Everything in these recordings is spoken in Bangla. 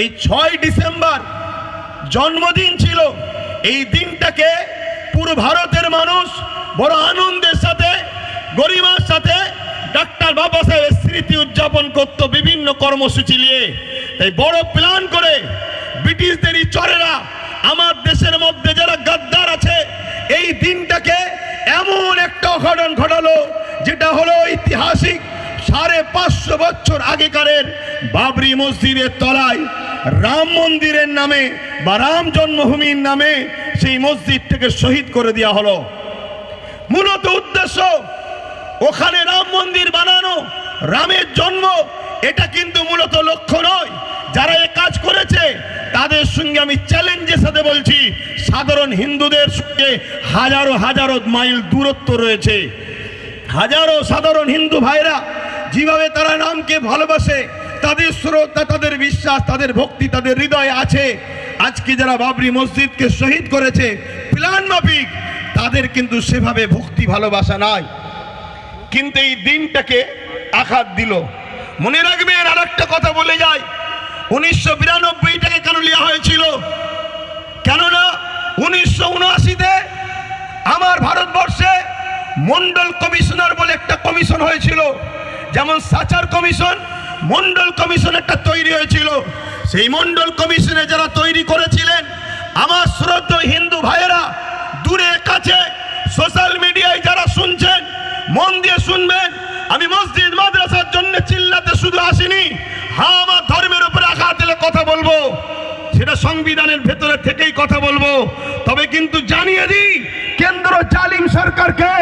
এই ছয় ডিসেম্বর জন্মদিন ছিল। এই দিনটাকে পুরো ভারতের মানুষ বড় আনন্দের সাথে, গরিমার সাথে, ডাক্তার বাবা সাহেবের স্মৃতি উদযাপন করতো বিভিন্ন কর্মসূচি নিয়ে। তাই বড় প্ল্যান করে ব্রিটিশদেরই চরেরা, আমার দেশের মধ্যে যারা গাদ্দার আছে, এই দিনটাকে এমন একটা অঘটন ঘটালো, যেটা হলো ঐতিহাসিক সাড়ে পাঁচশো বছর আগেকারের বাবরি মসজিদের তলায় রাম মন্দিরের নামে বা রাম জন্মভূমির নামে সেই মসজিদ থেকে শহীদ করে দেওয়া হলো। মূলত উদ্দেশ্য, ওখানে রাম মন্দির বানানো, রামের জন্ম, এটা কিন্তু মূলত লক্ষ্য নয়। যারা এ কাজ করেছে, তাদের সঙ্গে আমি চ্যালেঞ্জের সাথে বলছি, সাধারণ হিন্দুদের সঙ্গে হাজারো হাজারো মাইল দূরত্ব রয়েছে। হাজারো সাধারণ হিন্দু ভাইরা, যেভাবে তারা রামকে ভালোবাসে তাদের শ্রদ্ধা, তাদের বিশ্বাস, তাদের ভক্তি, তাদের হৃদয়ে আছে। আজকে যারা বাবরি মসজিদকে শহীদ করেছে প্লান মাফিক, তাদের কিন্তু সেভাবে ভক্তি ভালোবাসা নাই। কিন্তু এই দিনটাকে আঘাত দিল। মনে রাখবেন আর একটা কথা বলে যায় উনিশশো বিরানব্বইটাকে কেন নেওয়া হয়েছিল? কেননা উনিশশো উনআশিতে আমার ভারতবর্ষে মন্ডল কমিশনার বলে একটা কমিশন হয়েছিল। যেমন সাচার কমিশন মন্ডল কমিশন একটা তৈরি হয়েছিল। সেই মন্ডল কমিশনে যারা তৈরি করেছিলেন, আমার শ্রদ্ধ হিন্দু ভাইয়েরা, দূরে কাছে সোশ্যাল মিডিয়ায় যারা শুনছেন, মন দিয়ে শুনবেন, আমি মসজিদ মাদ্রাসার জন্য চিল্লাতে শুধু আসিনি হ্যাঁ আমার ধর্মের উপরে আঘাত দিলে কথা বলব। সেটা সংবিধানের ভেতরে থেকেই কথা বলব। তবে কিন্তু জানিয়ে দিই, কেন্দ্র জালিম সরকারকে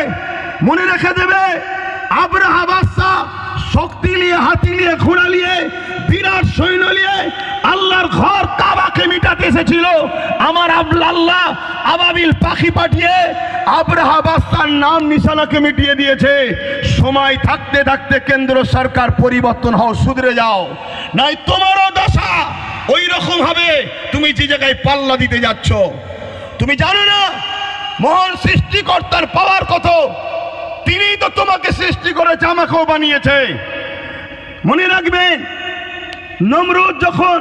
মনে রেখে দেবে আব্রাহা বাদশা শক্তি নিয়ে, হাতি নিয়ে, ঘোড়া নিয়ে, বিরাট সৈন্য নিয়ে আল্লাহর ঘর কাবাকে মিটাতে এসেছিল। আমার আল্লাহ আবাবিল পাখি পাঠিয়ে আব্রাহা বাদশার নাম নিশানাকে মিটিয়ে দিয়েছে। সময় থাকতে থাকতে কেন্দ্র সরকার পরিবর্তন হও, সুধরে যাও। নাই তোমারও দশা ওই রকম হবে, তুমি যে জায়গায় পাল্লা দিতে যাচ্ছ। তুমি জানো না, মহান সৃষ্টিকর্তার পাওয়ার কত? তিনি তো তোমাকে সৃষ্টি করেছে, আমাকেও বানিয়েছে। মনে রাখবেন, নমরুদ যখন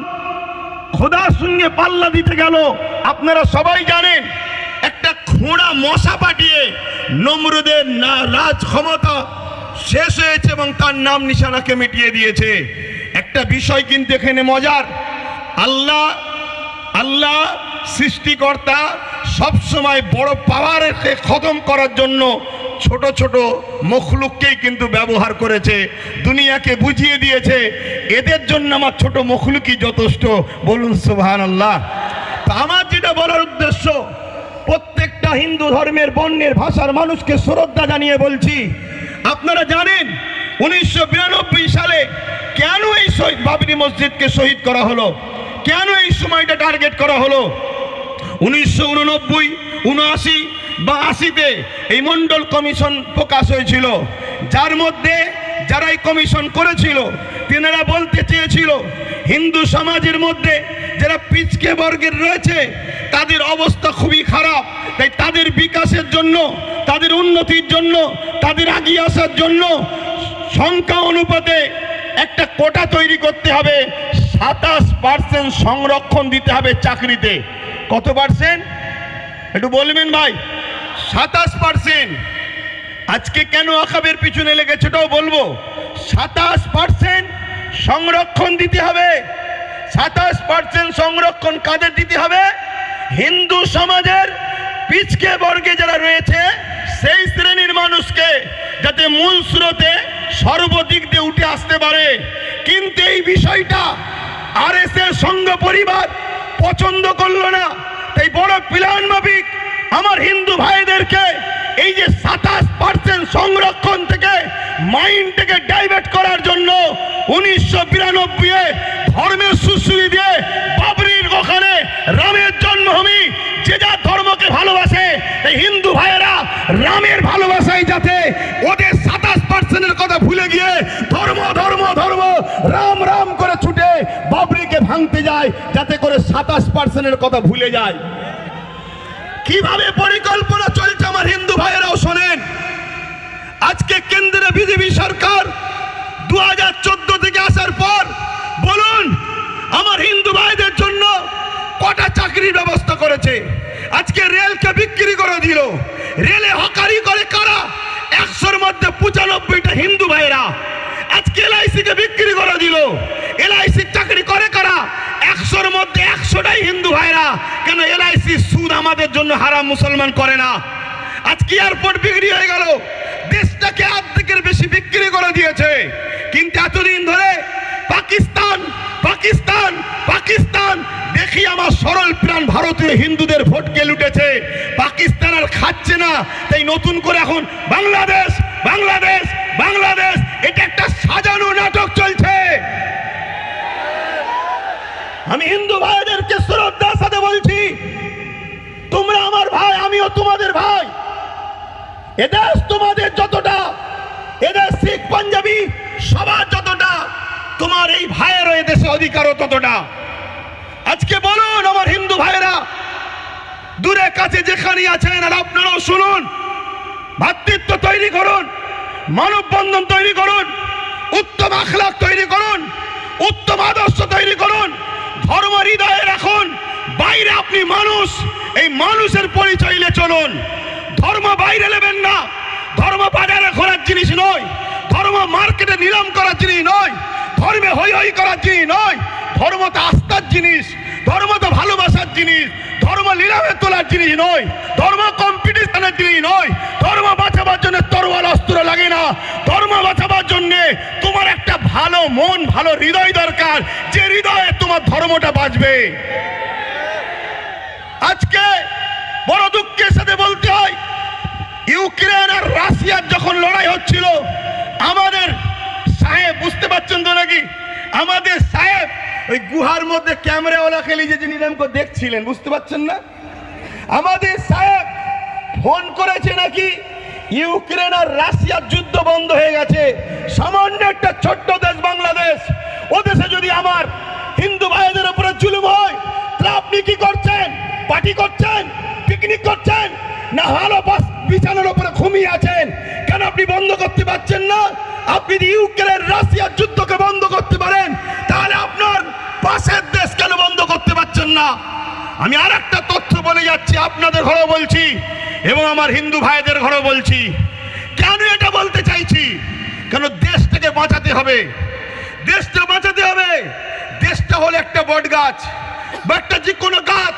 খোদার সঙ্গে পাল্লা দিতে গেল, আপনারা সবাই জানেন, একটা খোঁড়া মশা পাঠিয়ে নমরুদের না রাজ ক্ষমতা শেষ হয়েছে এবং তার নাম নিশানাকে মিটিয়ে দিয়েছে। একটা বিষয় কিন্তু এখানে মজার, আল্লাহ আল্লাহ সৃষ্টিকর্তা সবসময় বড় পাওয়ারকে খতম করার জন্য ছোট ছোট মখলুককেই কিন্তু ব্যবহার করেছে, দুনিয়াকে বুঝিয়ে দিয়েছে। এদের জন্য আমার ছোট মখলুকই যথেষ্ট। বলুন সুবহান আল্লাহ তা আমার যেটা বলার উদ্দেশ্য, প্রত্যেকটা হিন্দু ধর্মের বর্ণের ভাষার মানুষকে শ্রদ্ধা জানিয়ে বলছি। আপনারা জানেন, উনিশশো বিরানব্বই সালে কেন এই শহীদ বাবরি মসজিদকে শহীদ করা হলো? কেন এই সময়টা টার্গেট করা হলো? উনিশশো উননব্বই, উনআশি বা আশিতে এই মন্ডল কমিশন প্রকাশ হয়েছিল। যার মধ্যে যারা এই কমিশন করেছিল, তেনারা বলতে চেয়েছিল, হিন্দু সমাজের মধ্যে যারা পিচকে বর্গের রয়েছে, তাদের অবস্থা খুবই খারাপ। তাই তাদের বিকাশের জন্য, তাদের উন্নতির জন্য, তাদের আগিয়ে আসার জন্য সংখ্যা অনুপাতে একটা কোটা তৈরি করতে হবে। সাতাশ পার্সেন্ট সংরক্ষণ দিতে হবে চাকরিতে। কত পার্সেন্ট? একটু বলবেন ভাই। সাতাশ পার্সেন্ট। আজকে কেন আকাবের পিছনে লেগেছে ওটাও বলব। সাতাশ পার্সেন্ট সংরক্ষণ দিতে হবে। সাতাশ পার্সেন্ট সংরক্ষণ কাদের দিতে হবে? হিন্দু সমাজের পিছকে বর্গে যারা রয়েছে, সেই শ্রেণির মানুষকে যাতে মূল স্রোতে সর্বদিক দিয়ে উঠে আসতে পারে। কিন্তু এই বিষয়টা আর এস এর সঙ্গ পরিবার পছন্দ করল না। তাই বড় প্লান মাফিক আমার হিন্দু ভাইদেরকে এই যে সাতাশ পার্সেন্ট সংরক্ষণ থেকে মাইন্ডটাকে ডাইভার্ট করার জন্য উনিশশো বিরানব্বই ধর্মের সুশ্রী দিয়ে বাবরির ওখানে রামের জন্মভূমি, যে যা ধর্মকে ভালোবাসে, এই হিন্দু ভাইয়েরা রামের ভালোবাসায় যাতে ওদের সাতাশ পার্সেন্টের কথা ভুলে গিয়ে ধর্ম ধর্ম ধর্ম, রাম রাম করে ছুটে বাবরিকে ভাঙতে যায়, যাতে করে সাতাশ পার্সেন্টের কথা ভুলে যায়। কীভাবে পরিকল্পনা চলছে আমার হিন্দু ভাইয়েরাও শোনেন। আজকে কেন্দ্রে বিজেপি সরকার দু হাজার চোদ্দ থেকে আসার পর বলুন, আমার হিন্দু ভাইদের জন্য কটা চাকরির ব্যবস্থা করেছে? আজকে রেলকে বিক্রি করে দিল। রেলে হকারি করে কারা? একশোর মধ্যে পঁচানব্বইটা হিন্দু ভাইরা আজকে এলআইসি কে বিক্রি করে দিল। এলআইসি চাকরি করে কারা? একশোর মধ্যে একশোটাই হিন্দু ভাইরা কেন এলআইসি সুদ আমাদের জন্য হারাম মুসলমান করে না? আজকে এয়ারপোর্ট বিক্রি হয়ে গেল। দেশটাকে অর্ধেকের বেশি বিক্রি করে দিয়েছে। কিন্তু এতদিন ধরে পাকিস্তান পাকিস্তান পাকিস্তান, দেখি আমার সরল প্রাণ ভারতীয় হিন্দুদের ভোটকে লুটেছে। পাকিস্তান আর খাচ্ছে না। তাই নতুন করে এখন বাংলাদেশ বাংলাদেশ বাংলাদেশ, এটা একটা সাজানো নাটক চলছে। আমি হিন্দু ভাইদেরকে শ্রদ্ধার সাথে বলছি, তোমরা আমার ভাই, আমিও তোমাদের ভাই। এদেশ তোমাদের যতটা এদেশ শিখ, পাঞ্জাবি সবার যতটা, তোমার এই ভাইয়েরও এদেশে অধিকারও ততটা। আজকে বলুন আমার হিন্দু ভাইয়েরা, দূরে কাছে যেখানে আছেন, আর আপনারাও শুনুন, ভাতৃত্ব তৈরি করুন, মানববন্ধন তৈরি করুন, উত্তম আখলাক তৈরি করুন, উত্তম আদর্শ তৈরি করুন ধর্ম হৃদয়ে রাখুন। বাইরে আপনি মানুষ, এই মানুষের পরিচয় নিয়ে চলুন। ধর্ম বাইরে নেবেন না। ধর্ম বাজারে করার জিনিস নয়। ধর্ম মার্কেটে নিলাম করার জিনিস নয়। ধর্মে হই হই করার জিনিস নয়। ধর্ম তো আস্থার জিনিস। ধর্ম তো ভালোবাসার জিনিস। ধর্ম নিলামে তোলার জিনিস নয়। ধর্ম কম্পিটিশনের জিনিস নয়। ধর্ম বাঁচাবার জন্য তরোয়াল অস্ত্র লাগে না। ধর্ম বাঁচাবার জন্য ভালো মন, ভালো হৃদয় দরকার। যে হৃদয়ে তোমার ধর্মটা বাঁচবে আজকে বড় দুঃখের সাথে বলতে হয়, ইউক্রেন আর রাশিয়ার যখন লড়াই হচ্ছিল, আমাদের সাহেব, বুঝতে পারছেন তো নাকি? আমাদের সাহেব, ওই গুহার মধ্যে ক্যামেরাওয়ালা খেলি যে নিলাম করে দেখছিলেন, বুঝতে পারছেন না? আমাদের সাহেব ফোন করেছে নাকি ইউক্রেন আর রাশিয়ার যুদ্ধ বন্ধ হয়ে গেছে। সামান্য একটা ছোট্ট দেশ বাংলাদেশ। ও দেশে যদি আমার হিন্দু ভাইদের উপরে জুলুম হয়, তাহলে আপনি কি করছেন? পার্টি করছেন? পিকনিক করছেন? না বাস বিছানার উপরে ঘুমিয়ে আছেন? কেন আপনি বন্ধ করতে পারছেন না? আপনি যদি ইউক্রেন রাশিয়ার যুদ্ধকে বন্ধ করতে পারেন, তাহলে আপনার পাশের দেশ কেন বন্ধ করতে পারছেন না? আমি আর একটা তথ্য বলে যাচ্ছি, আপনাদের ঘরেও বলছি। এবং আমার হিন্দু ভাইদের ঘরেও বলছি, কেন এটা বলতে চাইছি? কেন দেশটাকে বাঁচাতে হবে? দেশটা বাঁচাতে হবে। দেশটা হলো একটা বট গাছ বা একটা যে কোনো গাছ।